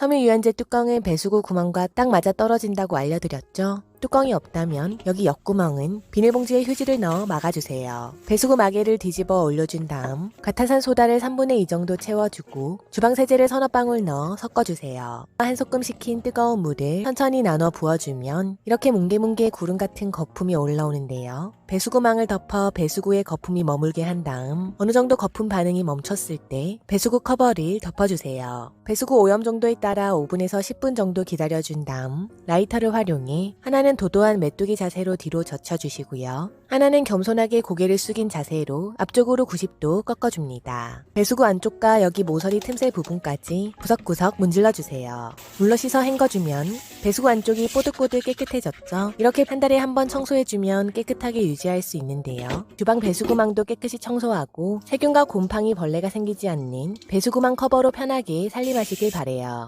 섬유 유연제 뚜껑은 배수구 구멍과 딱 맞아 떨어진다고 알려드렸죠. 뚜껑이 없다면 여기 옆구멍은 비닐봉지에 휴지를 넣어 막아주세요. 배수구 마개를 뒤집어 올려준 다음 과탄산 소다를 3분의 2 정도 채워주고 주방 세제를 서너 방울 넣어 섞어주세요. 한 소끔 식힌 뜨거운 물을 천천히 나눠 부어주면 이렇게 뭉게뭉게 구름 같은 거품이 올라오는데요. 배수구망을 덮어 배수구에 거품이 머물게 한 다음 어느 정도 거품 반응이 멈췄을 때 배수구 커버를 덮어주세요. 배수구 오염 정도에 따라 5분에서 10분 정도 기다려준 다음 라이터를 활용해 하나는 도도한 메뚜기 자세로 뒤로 젖혀주시고요. 하나는 겸손하게 고개를 숙인 자세로 앞쪽으로 90도 꺾어줍니다. 배수구 안쪽과 여기 모서리 틈새 부분까지 구석구석 문질러주세요. 물러 씻어 헹궈주면 배수구 안쪽이 뽀득뽀득 깨끗해졌죠. 이렇게 한 달에 한 번 청소해주면 깨끗하게 유지할 수 있는데요. 주방 배수구망도 깨끗이 청소하고 세균과 곰팡이 벌레가 생기지 않는 배수구망 커버로 편하게 살림하시길 바래요.